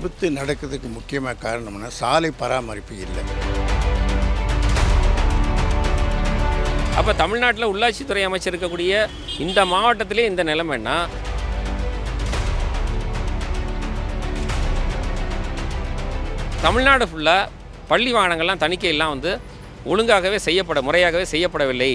விபத்து நடக்கிறதுக்கு முக்கியமாக காரணம்னா சாலை பராமரிப்பு இல்லை. அப்போ தமிழ்நாட்டில் உள்ளாட்சித்துறை அமைச்சர் இருக்கக்கூடிய இந்த மாவட்டத்திலே இந்த நிலைமைன்னா தமிழ்நாடு ஃபுல்லாக பள்ளி வாகனங்கள்லாம் தணிக்கையெல்லாம் வந்து ஒழுங்காகவே செய்யப்பட முறையாகவே செய்யப்படவில்லை.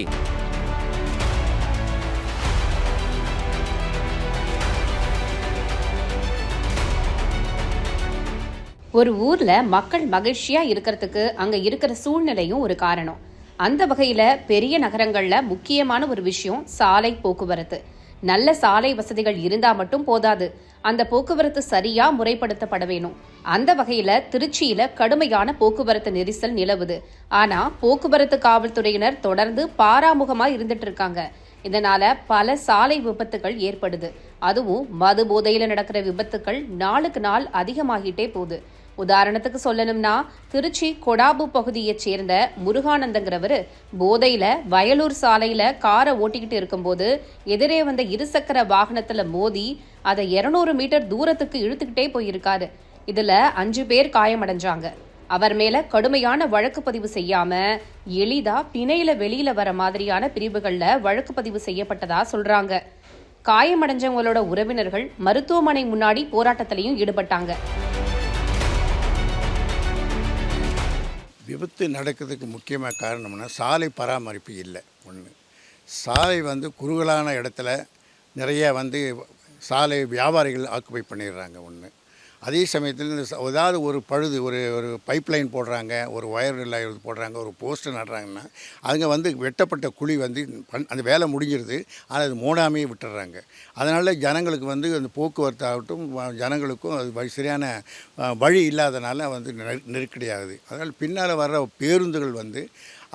ஒரு ஊர்ல மக்கள் மகிழ்ச்சியா இருக்கிறதுக்கு அங்க இருக்கிற சூழ்நிலையும் ஒரு காரணம். அந்த வகையில பெரிய நகரங்கள்ல முக்கியமான ஒரு விஷயம் சாலை போக்குவரத்து. நல்ல சாலை வசதிகள் இருந்தா மட்டும் போதாது. அந்த போக்குவரத்து சரியா முறைப்படுத்தப்பட வேணும். அந்த வகையில திருச்சியில கடுமையான போக்குவரத்து நெரிசல் நிலவுது. ஆனா போக்குவரத்து காவல்துறையினர் தொடர்ந்து பாராமுகமா இருந்துட்டு இருக்காங்க. இதனால பல சாலை விபத்துகள் ஏற்படுது. அதுவும் மது போதையில நடக்கிற விபத்துக்கள் நாளுக்கு நாள் அதிகமாகிட்டே போகுது. உதாரணத்துக்கு சொல்லணும்னா திருச்சி கொடாபு பகுதியைச் சேர்ந்த முருகானந்தங்கிறவர் போதையில வயலூர் சாலையில காரை ஓட்டிக்கிட்டு இருக்கும்போது எதிரே வந்த இருசக்கர வாகனத்துல மோதி அதை 200 மீட்டர் தூரத்துக்கு இழுத்துக்கிட்டே போயிருக்காரு. இதுல அஞ்சு பேர் காயமடைஞ்சாங்க. அவர் மேல கடுமையான வழக்கு பதிவு செய்யாம எளிதா பிணையில வெளியில வர மாதிரியான பிரிவுகள்ல வழக்கு பதிவு செய்யப்பட்டதா சொல்றாங்க. காயமடைஞ்சவங்களோட உறவினர்கள் மருத்துவமனை முன்னாடி போராட்டத்திலையும் ஈடுபட்டாங்க. விபத்து நடக்கிறதுக்கு முக்கியமாக காரணம்னா சாலை பராமரிப்பு இல்லை ஒன்று சாலை வந்து குறுகலான இடத்துல நிறைய வந்து சாலை வியாபாரிகள் ஆக்குபை பண்ணிடுறாங்க ஒன்று அதே சமயத்தில் இந்த ஏதாவது ஒரு பழுது ஒரு ஒரு பைப் லைன் போடுறாங்க ஒரு ஒயர் இல்லை இது போடுறாங்க ஒரு போஸ்டர் நடுறாங்கன்னா அதுங்க வந்து வெட்டப்பட்ட குழி வந்து அந்த வேலை முடிஞ்சிருது. ஆனால் அது மூடாமையே விட்டுறாங்க. அதனால் ஜனங்களுக்கு வந்து அந்த போக்குவரத்து ஆகட்டும் ஜனங்களுக்கும் அது வழி சரியான வழி இல்லாதனால வந்து நெரு- நெருக்கடியாகுது அதனால் பின்னால் வர்ற பேருந்துகள் வந்து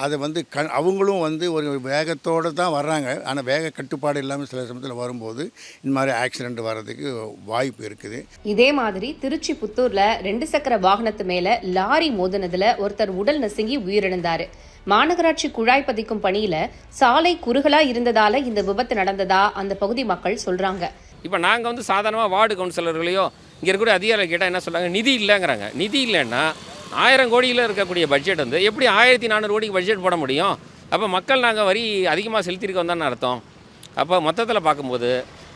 அதை வந்து க அவங்களும் வந்து ஒரு வேகத்தோடு தான் வர்றாங்க. ஆனால் வேக கட்டுப்பாடு இல்லாமல் சில சமயத்தில் வரும்போது இந்த மாதிரி ஆக்சிடெண்ட் வர்றதுக்கு வாய்ப்பு இருக்குது. இதே மாதிரி திருச்சி புத்தூர்ல ரெண்டு சக்கர வாகனத்து மேல லாரி மோதினதுல ஒருத்தர் உடல் நசுங்கி உயிரிழந்தாரு. மாநகராட்சி குழாய் பதிக்கும் பணியில சாலை குறுகலா இருந்ததால இந்த விபத்து நடந்ததா அந்த பகுதி மக்கள் சொல்றாங்க. இப்போ நாங்கள் வந்து சாதாரணமாக வார்டு கவுன்சிலர்களையோ இங்கே இருக்கக்கூடிய அதிகாரிகள் கேட்டால் என்ன சொல்கிறாங்க நிதி இல்லைங்கிறாங்க. நிதி இல்லைன்னா ஆயிரம் கோடியில் இருக்கக்கூடிய பட்ஜெட் வந்து எப்படி ஆயிரத்தி நானூறு கோடிக்கு பட்ஜெட் போட முடியும்? அப்போ மக்கள் நாங்கள் வரி அதிகமாக செலுத்தியிருக்கோம் தானே அர்த்தம். அப்போ மொத்தத்தில் பார்க்கும்போது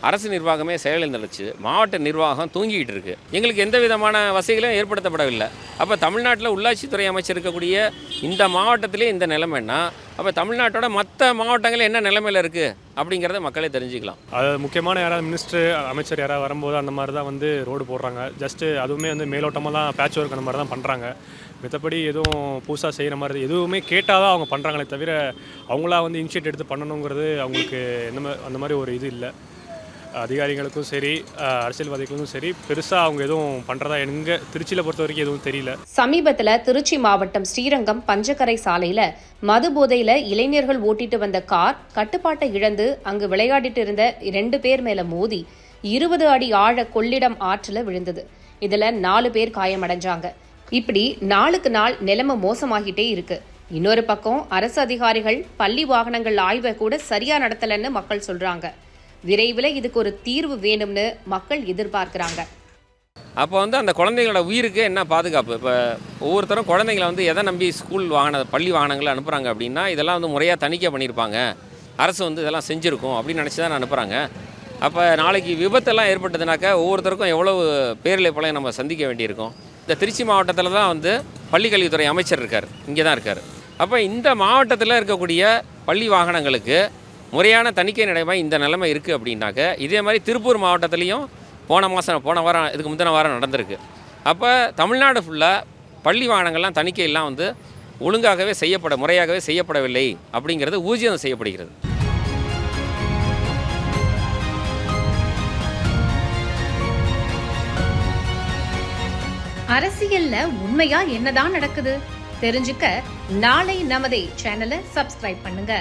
அரசு நிர்வாகமே செயலிழந்துடுச்சு மாவட்ட நிர்வாகம் தூங்கிக்கிட்டு இருக்கு. எங்களுக்கு எந்த விதமான வசதிகளும் ஏற்படுத்தப்படவில்லை. அப்போ தமிழ்நாட்டில் உள்ளாட்சித்துறை அமைச்சர் இருக்கக்கூடிய இந்த மாவட்டத்திலே இந்த நிலைமைன்னா அப்போ தமிழ்நாட்டோட மற்ற மாவட்டங்கள் என்ன நிலைமையில் இருக்குது அப்படிங்கிறத மக்களே தெரிஞ்சுக்கலாம். அது முக்கியமான யாராவது மினிஸ்டர் அமைச்சர் யாராவது வரும்போது அந்த மாதிரி தான் வந்து ரோடு போடுறாங்க. ஜஸ்ட்டு அதுவுமே வந்து மேலோட்டமாக தான் பேட்ச் ஒர்க் அந்த மாதிரி தான் பண்ணுறாங்க மற்றபடி எதுவும் புதுசாக செய்கிற மாதிரி எதுவுமே கேட்டால் தான் அவங்க பண்ணுறாங்களே தவிர அவங்களா வந்து இனிஷியேட் எடுத்து பண்ணணுங்கிறது அவங்களுக்கு என்ன அந்த மாதிரி ஒரு இது இல்லை. அதிகாரிகளுக்கும் சரி அரசியல்வாதிகளுக்கும் சரி பெருசாக அவங்க எதுவும் பண்ணுறதா எங்க திருச்சியில் பொறுத்த வரைக்கும் எதுவும் தெரியல. சமீபத்துல திருச்சி மாவட்டம் ஸ்ரீரங்கம் பஞ்சக்கரை சாலையில மது போதையில இளைஞர்கள் ஓட்டிட்டு வந்த கார் கட்டுப்பாட்டை இழந்து அங்கு விளையாடிட்டு இருந்த ரெண்டு பேர் மேல மோதி இருபது அடி ஆழ கொள்ளிடம் ஆற்றுல விழுந்தது. இதுல நாலு பேர் காயமடைஞ்சாங்க. இப்படி நாளுக்கு நாள் நிலைமை மோசமாகிட்டே இருக்கு. இன்னொரு பக்கம் அரசு அதிகாரிகள் பள்ளி வாகனங்கள் ஆய்வை கூட சரியா நடத்தலன்னு மக்கள் சொல்றாங்க. விரைவில் இதுக்கு ஒரு தீர்வு வேணும்னு மக்கள் எதிர்பார்க்குறாங்க. அப்போ வந்து அந்த குழந்தைங்களோட உயிருக்கு என்ன பாதுகாப்பு? இப்போ ஒவ்வொருத்தரும் குழந்தைங்கள வந்து எதை நம்பி ஸ்கூல் வாகன பள்ளி வாகனங்களை அனுப்புகிறாங்க அப்படின்னா இதெல்லாம் வந்து முறையாக தணிக்கை பண்ணியிருப்பாங்க. அரசு வந்து இதெல்லாம் செஞ்சுருக்கும் அப்படின்னு நினச்சி தான் அனுப்புகிறாங்க அப்போ நாளைக்கு விபத்தெல்லாம் ஏற்பட்டதுனாக்கா ஒவ்வொருத்தருக்கும் எவ்வளவு பேரிழப்புகளை நம்ம சந்திக்க வேண்டியிருக்கும். இந்த திருச்சி மாவட்டத்தில் தான் வந்து பள்ளிக்கல்வித்துறை அமைச்சர் இருக்கார். இங்கே தான் இருக்கார். அப்போ இந்த மாவட்டத்தில் இருக்கக்கூடிய பள்ளி வாகனங்களுக்கு முறையான தணிக்கை நடைமுறை இந்த நிலைமை இருக்குது அப்படின்னாக்க இதே மாதிரி திருப்பூர் மாவட்டத்துலேயும் போன மாதம் போன வாரம் இதுக்கு முந்தின வாரம் நடந்திருக்கு. அப்போ தமிழ்நாடு ஃபுல்லாக பள்ளி வாகனங்கள்லாம் தணிக்கையெல்லாம் வந்து ஒழுங்காகவே செய்யப்பட முறையாகவே செய்யப்படவில்லை அப்படிங்கிறது ஊர்ஜிதம் செய்யப்படுகிறது. அரசியல்ல உண்மையா என்னதான் நடக்குது? தெரிஞ்சுக்க நாளை நமதே சேனலை சப்ஸ்கிரைப் பண்ணுங்க.